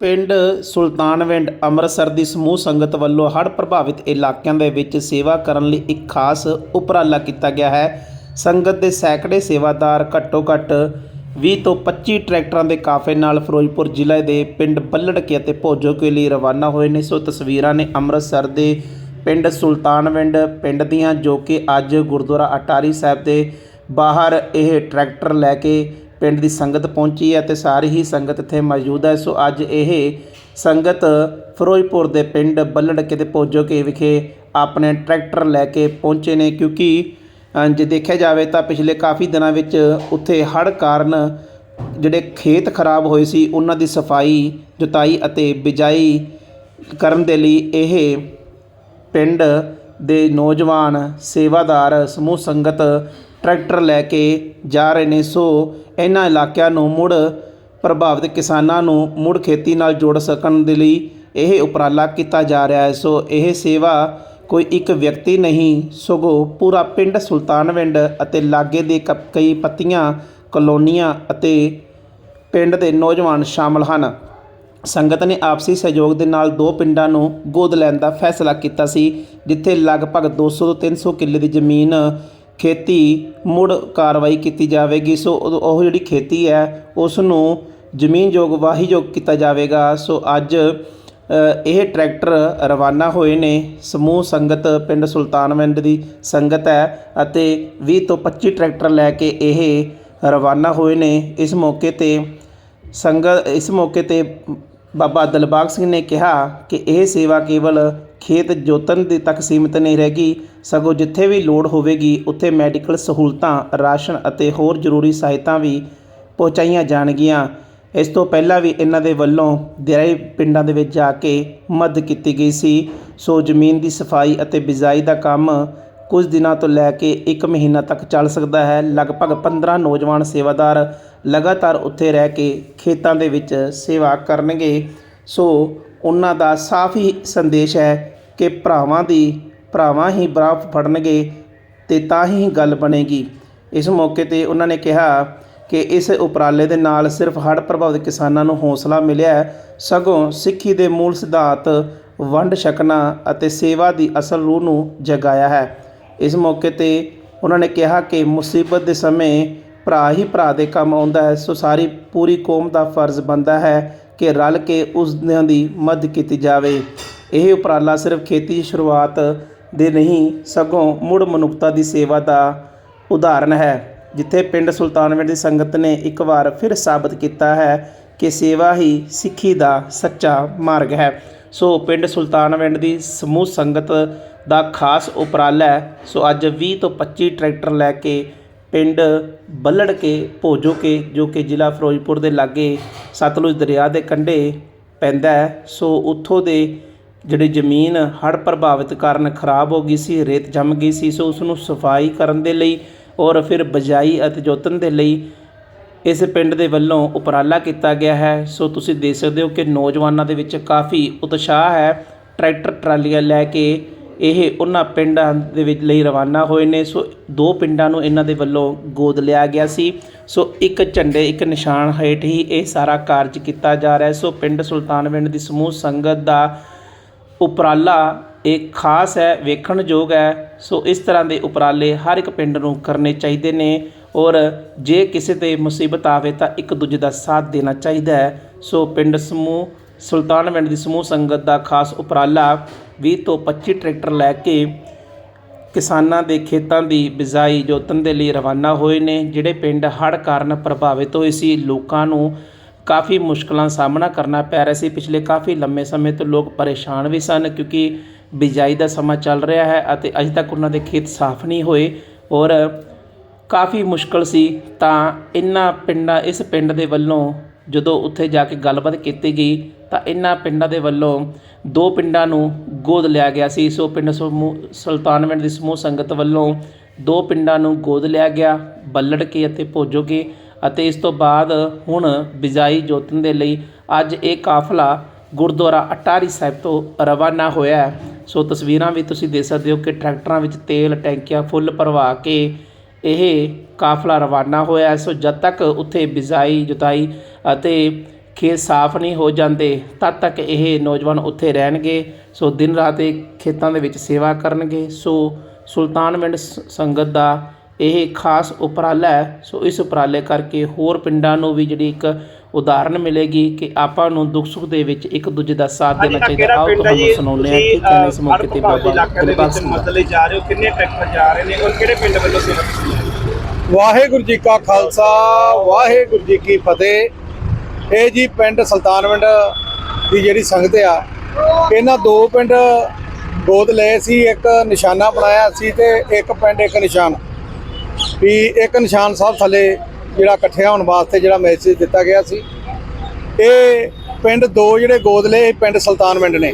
ਪਿੰਡ ਸੁਲਤਾਨਵਿੰਡ ਅੰਮ੍ਰਿਤਸਰ ਦੀ ਸਮੂਹ ਸੰਗਤ ਵੱਲੋਂ ਹੜ੍ਹ ਪ੍ਰਭਾਵਿਤ ਇਲਾਕਿਆਂ ਦੇ ਵਿੱਚ ਸੇਵਾ ਕਰਨ ਲਈ ਇੱਕ ਖਾਸ ਉਪਰਾਲਾ ਕੀਤਾ ਗਿਆ ਹੈ। ਸੰਗਤ ਦੇ ਸੈਂਕੜੇ ਸੇਵਾਦਾਰ ਘੱਟੋ ਘੱਟ 20 ਤੋਂ 25 ਟਰੈਕਟਰਾਂ ਦੇ ਕਾਫੇ ਨਾਲ ਫਿਰੋਜ਼ਪੁਰ ਜ਼ਿਲ੍ਹੇ ਦੇ ਪਿੰਡ ਬੱਲੜਕੇ ਅਤੇ ਭੋਜੋਕੇ ਲਈ ਰਵਾਨਾ ਹੋਏ ਨੇ। ਸੋ ਤਸਵੀਰਾਂ ਨੇ ਅੰਮ੍ਰਿਤਸਰ ਦੇ ਪਿੰਡ ਸੁਲਤਾਨਵਿੰਡ, ਪਿੰਡ ਦੀਆਂ ਜੋ ਕਿ ਅੱਜ ਗੁਰਦੁਆਰਾ ਅਟਾਰੀ ਸਾਹਿਬ ਦੇ ਬਾਹਰ ਇਹ ਟਰੈਕਟਰ ਲੈ ਕੇ ਪਿੰਡ ਦੀ ਸੰਗਤ ਪਹੁੰਚੀ ਹੈ ਅਤੇ ਸਾਰੀ ਹੀ ਸੰਗਤ ਇੱਥੇ ਮੌਜੂਦ ਹੈ। ਸੋ ਅੱਜ ਇਹ ਸੰਗਤ ਫਿਰੋਜ਼ਪੁਰ ਦੇ ਪਿੰਡ ਬੱਲੜਕੇ ਤੇ ਭੋਜੋਕੇ ਵਿਖੇ ਆਪਣੇ ਟਰੈਕਟਰ ਲੈ ਕੇ ਪਹੁੰਚੇ ਨੇ ਕਿਉਂਕਿ ਜੇ ਦੇਖਿਆ ਜਾਵੇ ਤਾਂ ਪਿਛਲੇ ਕਾਫੀ ਦਿਨਾਂ ਵਿੱਚ ਉੱਥੇ ਹੜ੍ਹ ਕਾਰਨ ਜਿਹੜੇ ਖੇਤ ਖਰਾਬ ਹੋਏ ਸੀ, ਉਹਨਾਂ ਦੀ ਸਫ਼ਾਈ, ਜੁਤਾਈ ਅਤੇ ਬਿਜਾਈ ਕਰਨ ਦੇ ਲਈ ਇਹ ਪਿੰਡ ਦੇ ਨੌਜਵਾਨ ਸੇਵਾਦਾਰ ਸਮੂਹ ਸੰਗਤ ਟਰੈਕਟਰ ਲੈ ਕੇ ਜਾ ਰਹੇ ਨੇ। ਸੋ ਇਹਨਾਂ ਇਲਾਕਿਆਂ ਨੂੰ ਮੁੜ ਪ੍ਰਭਾਵਿਤ ਕਿਸਾਨਾਂ ਨੂੰ ਮੁੜ ਖੇਤੀ ਨਾਲ ਜੋੜ ਸਕਣ ਦੇ ਲਈ ਇਹ ਉਪਰਾਲਾ ਕੀਤਾ ਜਾ ਰਿਹਾ ਹੈ। ਸੋ ਇਹ ਸੇਵਾ ਕੋਈ ਇੱਕ ਵਿਅਕਤੀ ਨਹੀਂ, ਸਗੋਂ ਪੂਰਾ ਪਿੰਡ ਸੁਲਤਾਨਵਿੰਡ ਅਤੇ ਲਾਗੇ ਦੇ ਕ- ਕਈ ਪੱਤੀਆਂ, ਕਲੋਨੀਆਂ ਅਤੇ ਪਿੰਡ ਦੇ ਨੌਜਵਾਨ ਸ਼ਾਮਲ ਹਨ। ਸੰਗਤ ਨੇ ਆਪਸੀ ਸਹਿਯੋਗ ਦੇ ਨਾਲ ਦੋ ਪਿੰਡਾਂ ਨੂੰ ਗੋਦ ਲੈਣ ਦਾ ਫੈਸਲਾ ਕੀਤਾ ਸੀ, ਜਿੱਥੇ ਲਗਭਗ 200 ਤੋਂ 300 ਕਿੱਲੇ ਦੀ ਜ਼ਮੀਨ ਖੇਤੀ ਮੁੜ ਕਾਰਵਾਈ ਕੀਤੀ ਜਾਵੇਗੀ। ਸੋ ਉਹ ਜਿਹੜੀ ਖੇਤੀ ਹੈ ਉਸ ਨੂੰ ਜ਼ਮੀਨਯੋਗ, ਵਾਹੀਯੋਗ ਕੀਤਾ ਜਾਵੇਗਾ। ਸੋ ਅੱਜ ਇਹ ਟਰੈਕਟਰ ਰਵਾਨਾ ਹੋਏ ਨੇ। ਸਮੂਹ ਸੰਗਤ, ਪਿੰਡ ਸੁਲਤਾਨਵਿੰਡ ਦੀ ਸੰਗਤ ਹੈ ਅਤੇ 20 ਤੋਂ 25 ਟਰੈਕਟਰ ਲੈ ਕੇ ਇਹ ਰਵਾਨਾ ਹੋਏ ਨੇ। ਇਸ ਮੌਕੇ ਤੇ ਸੰਗਤ ਇਸ ਮੌਕੇ ਤੇ ਬਾਬਾ ਦਿਲਬਾਗ ਸਿੰਘ ਨੇ ਕਿਹਾ ਕਿ ਇਹ ਸੇਵਾ ਕੇਵਲ ਖੇਤ ਜੋਤਨ ਦੇ ਤੱਕ ਸੀਮਿਤ ਨਹੀਂ ਰਹੇਗੀ, ਸਗੋਂ ਜਿੱਥੇ ਵੀ ਲੋੜ ਹੋਵੇਗੀ, ਉੱਥੇ ਮੈਡੀਕਲ ਸਹੂਲਤਾਂ, ਰਾਸ਼ਨ ਅਤੇ ਹੋਰ ਜ਼ਰੂਰੀ ਸਹਾਇਤਾ ਵੀ ਪਹੁੰਚਾਈਆਂ ਜਾਣਗੀਆਂ। ਇਸ ਤੋਂ ਪਹਿਲਾਂ ਵੀ ਇਹਨਾਂ ਦੇ ਵੱਲੋਂ ਦਿਹਾਈ ਪਿੰਡਾਂ ਦੇ ਵਿੱਚ ਜਾ ਕੇ ਮਦਦ ਕੀਤੀ ਗਈ ਸੀ। ਸੋ ਜ਼ਮੀਨ ਦੀ ਸਫ਼ਾਈ ਅਤੇ ਬਿਜਾਈ ਦਾ ਕੰਮ ਕੁਝ ਦਿਨਾਂ ਤੋਂ ਲੈ ਕੇ 1 ਮਹੀਨਾ ਤੱਕ ਚੱਲ ਸਕਦਾ ਹੈ। ਲਗਭਗ 15 ਨੌਜਵਾਨ ਸੇਵਾਦਾਰ ਲਗਾਤਾਰ ਉੱਥੇ ਰਹਿ ਕੇ ਖੇਤਾਂ ਦੇ ਵਿੱਚ ਸੇਵਾ ਕਰਨਗੇ। ਸੋ ਉਹਨਾਂ ਦਾ ਸਾਫ਼ ਹੀ ਸੰਦੇਸ਼ ਹੈ ਕਿ ਭਰਾਵਾਂ ਦੀ, ਭਰਾਵਾਂ ਹੀ ਬਰਾਫ ਫੜਨਗੇ ਤੇ ਤਾਂ ਹੀ ਗੱਲ ਬਣੇਗੀ। ਇਸ ਮੌਕੇ ਤੇ ਉਹਨਾਂ ਨੇ ਕਿਹਾ ਕਿ ਇਸ ਉਪਰਾਲੇ ਦੇ ਨਾਲ ਸਿਰਫ ਹੜ੍ਹ ਪ੍ਰਭਾਵਿਤ ਕਿਸਾਨਾਂ ਨੂੰ ਹੌਸਲਾ ਮਿਲਿਆ ਸਗੋਂ ਸਿੱਖੀ ਦੇ ਮੂਲ ਸਿਧਾਂਤ, ਵੰਡ ਛਕਣਾ ਅਤੇ ਸੇਵਾ ਦੀ ਅਸਲ ਰੂਹ ਨੂੰ ਜਗਾਇਆ ਹੈ। ਇਸ ਮੌਕੇ ਤੇ ਉਹਨਾਂ ਨੇ ਕਿਹਾ ਕਿ ਮੁਸੀਬਤ ਦੇ ਸਮੇਂ ਭਰਾ ਹੀ ਭਰਾ ਦੇ ਕੰਮ ਆਉਂਦਾ ਹੈ, ਸੋ ਸਾਰੀ ਪੂਰੀ ਕੌਮ ਦਾ ਫਰਜ਼ ਬਣਦਾ ਹੈ ਕਿ ਰਲ ਕੇ ਉਸ ਦੀ ਮਦਦ ਕੀਤੀ ਜਾਵੇ। ਇਹ ਉਪਰਾਲਾ ਸਿਰਫ ਖੇਤੀ ਸ਼ੁਰੂਆਤ ਦੇ ਨਹੀਂ, ਸਗੋਂ ਮੁੜ ਮਨੁੱਖਤਾ ਦੀ ਸੇਵਾ ਦਾ ਉਦਾਹਰਣ ਹੈ, ਜਿੱਥੇ ਪਿੰਡ ਸੁਲਤਾਨਵਿੰਡ ਦੀ ਸੰਗਤ ਨੇ ਇੱਕ ਵਾਰ ਫਿਰ ਸਾਬਤ ਕੀਤਾ ਹੈ ਕਿ ਸੇਵਾ ਹੀ ਸਿੱਖੀ ਦਾ ਸੱਚਾ ਮਾਰਗ ਹੈ। ਸੋ ਪਿੰਡ ਸੁਲਤਾਨਵਿੰਡ ਦੀ ਸਮੂਹ ਸੰਗਤ ਦਾ ਖਾਸ ਉਪਰਾਲਾ ਹੈ। ਸੋ ਅੱਜ 20 ਤੋਂ 25 ਟਰੈਕਟਰ ਲੈ ਕੇ ਪਿੰਡ ਬੱਲੜ ਕੇ, ਭੋਜੋ ਕੇ, ਜੋ ਕਿ ਜ਼ਿਲ੍ਹਾ ਫਿਰੋਜ਼ਪੁਰ ਦੇ ਲਾਗੇ ਸਤਲੁਜ ਦਰਿਆ ਦੇ ਕੰਢੇ ਪੈਂਦਾ ਹੈ। ਸੋ ਉੱਥੋਂ ਦੇ ਜਿਹੜੀ ਜ਼ਮੀਨ ਹੜ੍ਹ ਪ੍ਰਭਾਵਿਤ ਕਾਰਨ ਖਰਾਬ ਹੋ ਗਈ ਸੀ, ਰੇਤ ਜੰਮ ਗਈ ਸੀ, ਸੋ ਉਸ ਨੂੰ ਸਫ਼ਾਈ ਕਰਨ ਦੇ ਲਈ ਔਰ ਫਿਰ ਬਜਾਈ ਅਤੇ ਜੋਤਨ ਦੇ ਲਈ ਇਸ ਪਿੰਡ ਦੇ ਵੱਲੋਂ ਉਪਰਾਲਾ ਕੀਤਾ ਗਿਆ ਹੈ। ਸੋ ਤੁਸੀਂ ਦੇਖ ਸਕਦੇ ਹੋ ਕਿ ਨੌਜਵਾਨਾਂ ਦੇ ਵਿੱਚ ਕਾਫੀ ਉਤਸ਼ਾਹ ਹੈ। ਟਰੈਕਟਰ, ਟਰਾਲੀਆਂ ਲੈ ਕੇ ਇਹ ਉਹਨਾਂ ਪਿੰਡਾਂ ਦੇ ਵਿੱਚ ਲਈ ਰਵਾਨਾ ਹੋਏ ਨੇ। ਸੋ ਦੋ ਪਿੰਡਾਂ ਨੂੰ ਇਹਨਾਂ ਦੇ ਵੱਲੋਂ ਗੋਦ ਲਿਆ ਗਿਆ ਸੀ। ਸੋ ਇੱਕ ਝੰਡੇ, ਇੱਕ ਨਿਸ਼ਾਨ ਹੇਠ ਹੀ ਇਹ ਸਾਰਾ ਕਾਰਜ ਕੀਤਾ ਜਾ ਰਿਹਾ ਹੈ। ਸੋ ਪਿੰਡ ਸੁਲਤਾਨਵਿੰਡ ਦੀ ਸਮੂਹ ਸੰਗਤ ਦਾ ਉਪਰਾਲਾ ਇਹ ਖਾਸ ਹੈ, ਵੇਖਣਯੋਗ ਹੈ। ਸੋ ਇਸ ਤਰ੍ਹਾਂ ਦੇ ਉਪਰਾਲੇ ਹਰ ਇੱਕ ਪਿੰਡ ਨੂੰ ਕਰਨੇ ਚਾਹੀਦੇ ਨੇ ਔਰ ਜੇ ਕਿਸੇ ਤੇ ਮੁਸੀਬਤ ਆਵੇ ਤਾਂ ਇੱਕ ਦੂਜੇ ਦਾ ਸਾਥ ਦੇਣਾ ਚਾਹੀਦਾ ਹੈ। ਸੋ ਪਿੰਡ ਸਮੂਹ ਸੁਲਤਾਨ ਪਿੰਡ ਦੀ ਸਮੂਹ ਸੰਗਤ ਦਾ ਖਾਸ ਉਪਰਾਲਾ 20 ਤੋਂ 25 ਟਰੈਕਟਰ ਲੈ ਕੇ ਕਿਸਾਨਾਂ ਦੇ ਖੇਤਾਂ ਦੀ ਬਿਜਾਈ ਜੋਤਨ ਦੇ ਲਈ ਰਵਾਨਾ ਹੋਏ ਨੇ, ਜਿਹੜੇ ਪਿੰਡ ਹੜ੍ਹ ਕਾਰਨ ਪ੍ਰਭਾਵਿਤ ਹੋਏ ਸੀ। ਲੋਕਾਂ ਨੂੰ ਕਾਫੀ ਮੁਸ਼ਕਲਾਂ ਦਾ ਸਾਹਮਣਾ ਕਰਨਾ ਪੈ ਰਿਹਾ ਸੀ। ਪਿਛਲੇ ਕਾਫੀ ਲੰਮੇ ਸਮੇਂ ਤੋਂ ਲੋਕ ਪਰੇਸ਼ਾਨ ਵੀ ਸਨ, ਕਿਉਂਕਿ ਬਿਜਾਈ ਦਾ ਸਮਾਂ ਚੱਲ ਰਿਹਾ ਹੈ ਅਤੇ ਅਜੇ ਤੱਕ ਉਹਨਾਂ ਦੇ ਖੇਤ ਸਾਫ਼ ਨਹੀਂ ਹੋਏ ਔਰ ਕਾਫੀ ਮੁਸ਼ਕਲ ਸੀ। ਤਾਂ ਇਹਨਾਂ ਪਿੰਡਾਂ, ਇਸ ਪਿੰਡ ਦੇ ਵੱਲੋਂ ਜਦੋਂ ਉੱਥੇ ਜਾ ਕੇ ਗੱਲਬਾਤ ਕੀਤੀ ਗਈ ਤਾਂ ਇਹਨਾਂ ਪਿੰਡਾਂ ਦੇ ਵੱਲੋਂ ਦੋ ਪਿੰਡਾਂ ਨੂੰ ਗੋਦ ਲਿਆ ਗਿਆ ਸੀ। ਸੋ ਪਿੰਡ ਸਮੂਹ ਸੁਲਤਾਨਵਿੰਡ ਦੀ ਸਮੂਹ ਸੰਗਤ ਵੱਲੋਂ ਦੋ ਪਿੰਡਾਂ ਨੂੰ ਗੋਦ ਲਿਆ ਗਿਆ, ਬੱਲੜ ਕੇ ਅਤੇ ਭੋਜੋ ਕੇ ਅਤੇ ਇਸ ਤੋਂ ਬਾਅਦ ਹੁਣ ਬਿਜਾਈ ਜੋਤਨ ਦੇ ਲਈ ਅੱਜ ਇਹ ਕਾਫਲਾ ਗੁਰਦੁਆਰਾ ਅਟਾਰੀ ਸਾਹਿਬ ਤੋਂ ਰਵਾਨਾ ਹੋਇਆ ਸੋ ਤਸਵੀਰਾਂ ਵੀ ਤੁਸੀਂ ਦੇਖ ਸਕਦੇ ਹੋ ਕਿ ਟਰੈਕਟਰਾਂ ਵਿੱਚ ਤੇਲ, ਟੈਂਕੀਆਂ ਫੁੱਲ ਭਰਵਾ ਕੇ ਇਹ ਕਾਫਲਾ ਰਵਾਨਾ ਹੋਇਆ ਸੋ ਜਦ ਤੱਕ ਉੱਥੇ ਬਿਜਾਈ ਜੁਤਾਈ ਅਤੇ ਖੇਤ ਸਾਫ਼ ਨਹੀਂ ਹੋ ਜਾਂਦੇ ਤਦ ਤੱਕ ਇਹ ਨੌਜਵਾਨ ਉੱਥੇ ਰਹਿਣਗੇ। ਸੋ ਦਿਨ ਰਾਤ ਇਹ ਖੇਤਾਂ ਦੇ ਵਿੱਚ ਸੇਵਾ ਕਰਨਗੇ। ਸੋ ਸੁਲਤਾਨਵਿੰਡ ਸ- ਸੰਗਤ ਦਾ ਇਹ ਖਾਸ ਉਪਰਾਲਾ ਹੈ। ਸੋ ਇਸ ਉਪਰਾਲੇ ਕਰਕੇ ਹੋਰ ਪਿੰਡਾਂ ਨੂੰ ਵੀ ਜਿਹੜੀ ਇੱਕ ਉਦਾਹਰਨ ਮਿਲੇਗੀ ਕਿ ਆਪਾਂ ਨੂੰ ਦੁੱਖ ਸੁੱਖ ਦੇ ਵਿੱਚ ਇੱਕ ਦੂਜੇ ਦਾ ਸਾਥ ਦੇਣਾ ਚਾਹੀਦਾ। ਆਓ ਤੁਹਾਨੂੰ ਸੁਣਾਉਂਦੇ ਹਾਂ ਕਿ ਕਹਿੰਦੇ ਇਸ ਮੌਕੇ ਤੇ ਬਾਬਾ ਦਿਲਬਾਗ ਸਿੰਘ ਦਾ। ਮਦਦ ਲਈ ਜਾ ਰਹੇ ਹੋ ਕਿੰਨੇ ਟਰੈਕਟਰ ਜਾ ਰਹੇ ਨੇ ਔਰ ਕਿਹੜੇ ਪਿੰਡ ਵੱਲੋਂ ਸੇਵਾ ਵਾਹਿਗੁਰੂ ਜੀ ਕਾ ਖਾਲਸਾ ਵਾਹਿਗੁਰੂ ਜੀ ਕੀ ਫਤਿਹ। ਇਹ ਜੀ ਪਿੰਡ ਸੁਲਤਾਨਵਿੰਡ ਦੀ ਜਿਹੜੀ ਸੰਗਤ ਆ, ਇਹਨਾਂ ਦੋ ਪਿੰਡ ਗੋਦ ਲਏ ਸੀ, ਇੱਕ ਨਿਸ਼ਾਨਾ ਬਣਾਇਆ ਸੀ ਤੇ ਇੱਕ ਪਿੰਡ ਇੱਕ ਨਿਸ਼ਾਨ। ਵੀ ਇੱਕ ਨਿਸ਼ਾਨ ਸਾਹਿਬ ਥੱਲੇ ਜਿਹੜਾ ਇਕੱਠਿਆ ਹੋਣ ਵਾਸਤੇ ਜਿਹੜਾ ਮੈਸੇਜ ਦਿੱਤਾ ਗਿਆ ਸੀ। ਇਹ ਪਿੰਡ ਦੋ ਜਿਹੜੇ ਗੋਦ ਲਏ ਇਹ ਪਿੰਡ ਸੁਲਤਾਨਵਿੰਡ ਨੇ।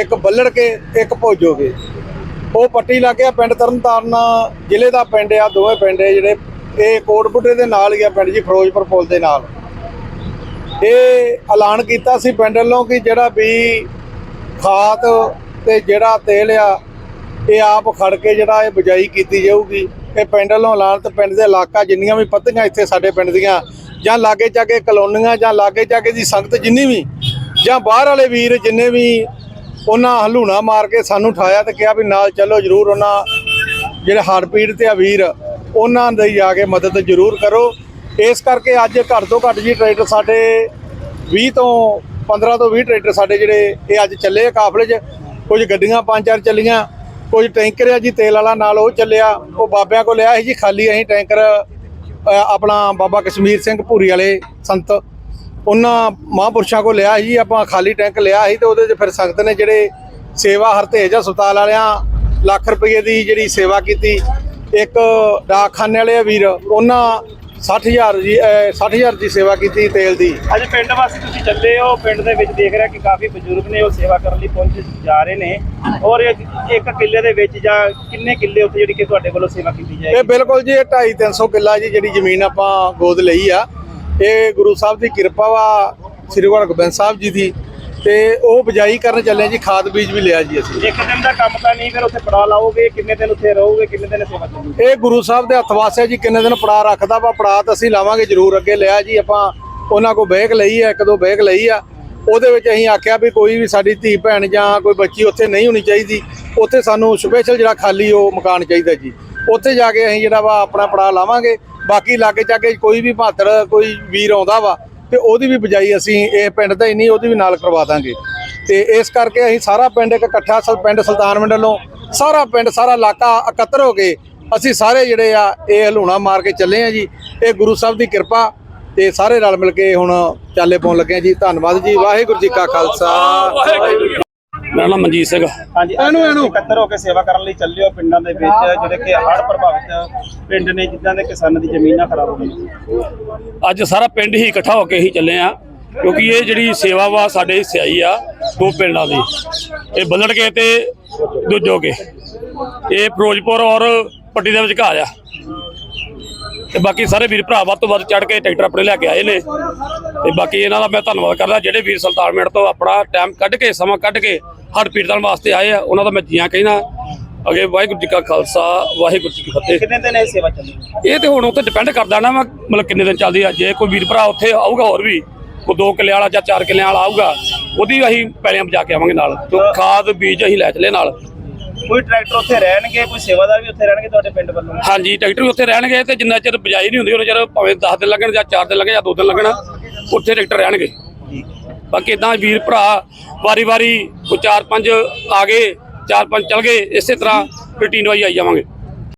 ਇੱਕ ਬੱਲੜ ਕੇ ਇੱਕ ਭੋਜੋਗੇ। ਉਹ ਪੱਟੀ ਲੱਗ ਗਿਆ ਪਿੰਡ ਤਰਨਤਾਰਨ, ਜ਼ਿਲ੍ਹੇ ਦਾ ਪਿੰਡ ਆ, ਦੋਵੇਂ ਪਿੰਡ ਜਿਹੜੇ। ਇਹ ਕੋਟਪੁੱਟੇ ਦੇ ਨਾਲ ਹੀ ਆ ਪਿੰਡ ਜੀ, ਫਿਰੋਜ਼ਪੁਰ ਪੁਲ ਦੇ ਨਾਲ। ਇਹ ਐਲਾਨ ਕੀਤਾ ਸੀ ਪਿੰਡ ਵੱਲੋਂ ਕਿ ਜਿਹੜਾ ਵੀ ਖਾਦ ਤੇ ਜਿਹੜਾ ਤੇਲ ਆ, ਇਹ ਆਪ ਖੜ ਕੇ ਜਿਹੜਾ ਇਹ ਬਜਾਈ ਕੀਤੀ ਜਾਊਗੀ। ਇਹ ਪਿੰਡ ਵੱਲੋਂ ਐਲਾਨ ਤੇ ਪਿੰਡ ਦੇ ਇਲਾਕਾ ਜਿੰਨੀਆਂ ਵੀ ਪੱਤੀਆਂ ਇੱਥੇ ਸਾਡੇ ਪਿੰਡ ਦੀਆਂ, ਜਾਂ ਲਾਗੇ ਚਾਗੇ ਕਲੋਨੀਆਂ, ਜਾਂ ਲਾਗੇ ਚਾਗੇ ਦੀ ਸੰਗਤ ਜਿੰਨੀ ਵੀ, ਜਾਂ ਬਾਹਰ ਵਾਲੇ ਵੀਰ ਜਿੰਨੇ ਵੀ ਉਹਨਾਂ ਹਲੂਣਾ ਮਾਰ ਕੇ ਸਾਨੂੰ ਉਠਾਇਆ ਤੇ ਕਿਹਾ ਵੀ ਨਾਲ ਚੱਲੋ ਜਰੂਰ ਉਹਨਾਂ ਜਿਹੜੇ ਹੜ੍ਹ ਪੀੜਤ ਆ ਵੀਰ, ਉਹਨਾਂ ਦੀ ਜਾ ਕੇ ਮਦਦ ਜ਼ਰੂਰ ਕਰੋ। ਇਸ ਕਰਕੇ ਅੱਜ ਘੱਟ ਤੋਂ ਘੱਟ ਜੀ ਟਰੈਕਟਰ ਸਾਡੇ 20 ਤੋਂ 15 ਤੋਂ 20 ਟਰੈਕਟਰ ਸਾਡੇ ਜਿਹੜੇ ਇਹ ਅੱਜ ਚੱਲੇ ਆ ਕਾਫਲੇ 'ਚ। ਕੁਝ ਗੱਡੀਆਂ ਪੰਜ ਚਾਰ ਚੱਲੀਆਂ, ਕੁਝ ਟੈਂਕਰ ਆ ਜੀ, ਤੇਲ ਵਾਲਾ ਨਾਲ ਉਹ ਚੱਲਿਆ, ਉਹ ਬਾਬਿਆਂ ਕੋਲ ਲਿਆ ਸੀ ਜੀ, ਖਾਲੀ ਅਸੀਂ ਟੈਂਕਰ ਆਪਣਾ ਬਾਬਾ ਕਸ਼ਮੀਰ ਸਿੰਘ ਭੂਰੀ ਵਾਲੇ ਸੰਤ, ਉਹਨਾਂ ਮਹਾਂਪੁਰਸ਼ਾਂ ਕੋਲ ਲਿਆ ਸੀ ਆਪਾਂ ਖਾਲੀ ਟੈਂਕ ਲਿਆ ਸੀ ਤੇ ਉਹਦੇ 'ਚ ਫਿਰ ਸੰਗਤ ਨੇ ਜਿਹੜੇ ਸੇਵਾ ਹਰਤੇਜ ਹਸਪਤਾਲ ਵਾਲਿਆਂ ਲੱਖ ਰੁਪਏ ਦੀ ਜਿਹੜੀ ਸੇਵਾ ਕੀਤੀ। ਇੱਕ ਡਾਕਖਾਨੇ ਵਾਲੇ ਆ ਵੀਰ, ਉਹਨਾਂ 60000 ਜੀ ਅਹ 60000 ਦੀ ਸੇਵਾ ਕੀਤੀ ਤੇਲ ਦੀ। ਅੱਜ ਪਿੰਡ ਵਾਸੀ ਤੁਸੀਂ ਚੱਲੇ ਹੋ ਪਿੰਡ ਦੇ ਵਿੱਚ ਦੇਖ ਰਿਹਾ ਕਿ ਕਾਫੀ ਬਜ਼ੁਰਗ ਨੇ ਉਹ ਸੇਵਾ ਕਰਨ ਲਈ ਪਹੁੰਚ ਜਾ ਰਹੇ ਨੇ। ਔਰ ਇੱਕ ਇੱਕ ਕਿੱਲੇ ਦੇ ਵਿੱਚ ਜਾਂ ਕਿੰਨੇ ਕਿੱਲੇ ਉੱਥੇ ਜਿਹੜੀ ਕਿ ਤੁਹਾਡੇ ਵੱਲੋਂ ਸੇਵਾ ਕੀਤੀ ਇਹ ਜਾਏਗੀ ਬਿਲਕੁਲ ਜੀ ਇਹ 2.5 300 ਕਿੱਲਾ ਜੀ ਜਿਹੜੀ ਜ਼ਮੀਨ ਆਪਾਂ ਗੋਦ ਲਈ ਆ। ਇਹ ਗੁਰੂ ਸਾਹਿਬ ਦੀ ਕਿਰਪਾ ਵਾ ਸ੍ਰੀ ਗੁਰੂ ਗੋਬਿੰਦ ਸਾਹਿਬ ਜੀ ਦੀ। ਤੇ ਉਹ ਬਜਾਈ ਕਰਨ ਚੱਲੇ ਜੀ ਖਾਦ ਬੀਜ ਵੀ ਲਿਆ ਜੀ ਅਸੀਂ। ਇੱਕ ਦਿਨ ਦਾ ਕੰਮ ਤਾਂ ਨਹੀਂ ਫਿਰ ਉੱਥੇ ਪੜਾ ਲਾਓਗੇ ਕਿੰਨੇ ਦਿਨ ਉੱਥੇ ਰਹੋਗੇ ਕਿੰਨੇ ਦਿਨ ਸੇਵਾ ਇਹ ਗੁਰੂ ਸਾਹਿਬ ਦੇ ਹੱਥ ਵਾਸਿਆ ਜੀ ਕਿੰਨੇ ਦਿਨ ਪੜਾ ਰੱਖਦਾ ਵਾ ਪੜਾ ਤਾਂ ਅਸੀਂ ਲਾਵਾਂਗੇ ਜ਼ਰੂਰ ਅੱਗੇ ਲਿਆ ਜੀ ਆਪਾਂ ਉਹਨਾਂ ਕੋ ਬੈਗ ਲਈ ਆ ਇੱਕ ਦੋ ਬੈਗ ਲਈ ਆ। ਉਹਦੇ ਵਿੱਚ ਅਸੀਂ ਆਖਿਆ ਵੀ ਕੋਈ ਵੀ ਸਾਡੀ ਧੀ ਭੈਣ ਜਾਂ ਕੋਈ ਬੱਚੀ ਉੱਥੇ ਨਹੀਂ ਹੋਣੀ ਚਾਹੀਦੀ। ਉੱਥੇ ਸਾਨੂੰ ਸਪੈਸ਼ਲ ਜਿਹੜਾ ਖਾਲੀ ਉਹ ਮਕਾਨ ਚਾਹੀਦਾ ਜੀ। ਉੱਥੇ ਜਾ ਕੇ ਅਸੀਂ ਜਿਹੜਾ ਵਾ ਆਪਣਾ ਪੜਾ ਲਾਵਾਂਗੇ। ਬਾਕੀ ਲਾਗੇ ਚਾਗੇ ਕੋਈ ਵੀ ਭਾਤਰ ਕੋਈ ਵੀਰ ਆਉਂਦਾ ਵਾ ਤੇ ਉਹਦੀ ਵੀ ਬਜਾਈ ਅਸੀਂ, ਇਹ ਪਿੰਡ ਦਾ ਹੀ ਨਹੀਂ, ਉਹਦੀ ਵੀ ਨਾਲ ਕਰਵਾ ਦਾਂਗੇ। ਤੇ ਇਸ ਕਰਕੇ ਅਸੀਂ ਸਾਰਾ ਪਿੰਡ ਇੱਕ ਇਕੱਠਾ ਸ- ਪਿੰਡ ਸੁਲਤਾਨ ਮੰਡਲੋਂ ਸਾਰਾ ਪਿੰਡ, ਸਾਰਾ ਇਲਾਕਾ ਇਕੱਤਰ ਹੋ ਕੇ ਅਸੀਂ ਸਾਰੇ ਜਿਹੜੇ ਆ, ਇਹ ਹਲੂਣਾ ਮਾਰ ਕੇ ਚੱਲੇ ਆ ਜੀ। ਇਹ ਗੁਰੂ ਸਾਹਿਬ ਦੀ ਕਿਰਪਾ ਤੇ ਸਾਰੇ ਰਲ ਮਿਲ ਕੇ ਹੁਣ ਚਾਲੇ ਪਾਉਣ ਲੱਗੇ ਆ ਜੀ। ਧੰਨਵਾਦ ਜੀ। ਵਾਹਿਗੁਰੂ ਜੀ ਕਾ ਖਾਲਸਾ। ਵਾਹਿਗੁਰੂ ਮੇਰਾ ਨਾਮ ਮਨਜੀਤ ਸਿੰਘ ਹਾਂਜੀ ਇਹਨੂੰ ਇਹਨੂੰ। ਇਕੱਤਰ ਹੋ ਕੇ ਸੇਵਾ ਕਰਨ ਲਈ ਚੱਲੇ ਹੋ ਪਿੰਡਾਂ ਦੇ ਵਿੱਚ ਜਿਹੜੇ ਕਿ ਹੜ੍ਹ ਪ੍ਰਭਾਵਿਤ ਪਿੰਡ ਨੇ ਜਿੱਦਾਂ ਦੇ ਕਿਸਾਨਾਂ ਦੀ ਜ਼ਮੀਨਾਂ ਖਰਾਬ ਹੋ ਗਈਆਂ। ਅੱਜ ਸਾਰਾ ਪਿੰਡ ਹੀ ਇਕੱਠਾ ਹੋ ਕੇ ਹੀ ਚੱਲੇ ਆ ਕਿਉਂਕਿ ਇਹ ਜਿਹੜੀ ਸੇਵਾ ਵਾ ਸਾਡੇ ਹਿੱਸੇ ਆਈ ਆ ਦੋ ਪਿੰਡਾਂ ਦੀ। ਇਹ ਬੱਲੜ ਕੇ ਤੇ ਦੂਜੋ ਕੇ। ਇਹ ਫਿਰੋਜ਼ਪੁਰ ਔਰ ਪੱਟੀ ਦੇ ਵਿਚਕਾਰ ਆ। ਤੇ ਬਾਕੀ ਸਾਰੇ ਵੀਰ ਭਰਾ ਵੱਧ ਤੋਂ ਵੱਧ ਚੜ ਕੇ ਟਰੈਕਟਰ ਆਪਣੇ ਲੈ ਕੇ ਆਏ ਨੇ। ਤੇ ਬਾਕੀ ਇਹਨਾਂ ਦਾ ਮੈਂ ਧੰਨਵਾਦ ਕਰਦਾ ਜਿਹੜੇ ਵੀਰ ਸੁਲਤਾਨਮੇਟ ਤੋਂ ਆਪਣਾ ਟਾਈਮ ਕੱਢ ਕੇ ਸਮਾਂ ਕੱਢ ਕੇ ਹੜ ਪੀੜਤਾਂ ਵਾਸਤੇ ਆਏ ਆ ਉਹਨਾਂ ਦਾ ਮੈਂ ਜੀਆਂ ਕਹਿਣਾ ਅਗੇ ਵਾਹਿਗੁਰੂ ਜੀ ਕਾ ਖਾਲਸਾ ਵਾਹਿਗੁਰੂ ਜੀ ਕੀ ਫਤਿਹ। ਕਿੰਨੇ ਦਿਨ ਇਹ ਸੇਵਾ ਚੱਲੇਗੀ ਇਹ ਤੇ ਹੁਣ ਉੱਤੇ ਡਿਪੈਂਡ ਕਰਦਾ ਨਾ ਵਾ ਮਤਲਬ ਕਿੰਨੇ ਦਿਨ ਚੱਲਦੀ ਆ। ਜੇ ਕੋਈ ਵੀਰ ਭਰਾ ਉੱਥੇ ਆਊਗਾ ਹੋਰ ਵੀ ਕੋਈ ਦੋ ਕਿੱਲੇ ਵਾਲਾ ਜਾਂ ਚਾਰ ਕਿੱਲੇ ਵਾਲਾ ਆਊਗਾ ਉਹਦੀ ਅਸੀਂ ਪੈਲੀਆਂ ਬਜਾ ਕੇ ਆਵਾਂਗੇ ਨਾਲ। ਤੇ ਖਾਦ ਬੀਜ ਅਸੀਂ ਲੈ ਚਲੇ ਨਾਲ। ਕੋਈ ਟਰੈਕਟਰ ਉੱਥੇ ਰਹਿਣਗੇ ਕੋਈ ਸੇਵਾਦਾਰ ਵੀ ਉੱਥੇ ਰਹਿਣਗੇ ਤੁਹਾਡੇ ਪਿੰਡ ਵੱਲੋਂ? ਹਾਂਜੀ ਟਰੈਕਟਰ ਵੀ ਉੱਥੇ ਰਹਿਣਗੇ ਤੇ ਜਿੰਨਾ ਚਿਰ ਬਜਾਈ ਨਹੀਂ ਹੁੰਦੀ ਉਹਨਾਂ ਚਿਰ ਭਾਵੇਂ 10 ਦਿਨ ਲੱਗਣ ਜਾਂ 4 ਦਿਨ ਲੱਗਣ ਜਾਂ 2 ਦਿਨ ਲੱਗਣ ਉੱਥੇ ਟਰੈਕਟਰ ਰਹਿਣਗੇ। ਬਾਕੀ ਇਦਾਂ ਵੀਰ ਭਰਾ ਵਾਰੀ-ਵਾਰੀ ਕੋਈ 4-5 ਆ ਗਏ 4-5 ਚੱਲ ਗਏ, ਇਸੇ ਤਰ੍ਹਾਂ ਰੂਟੀਨ ਵਾਈ ਆਈ ਜਾਵਾਂਗੇ।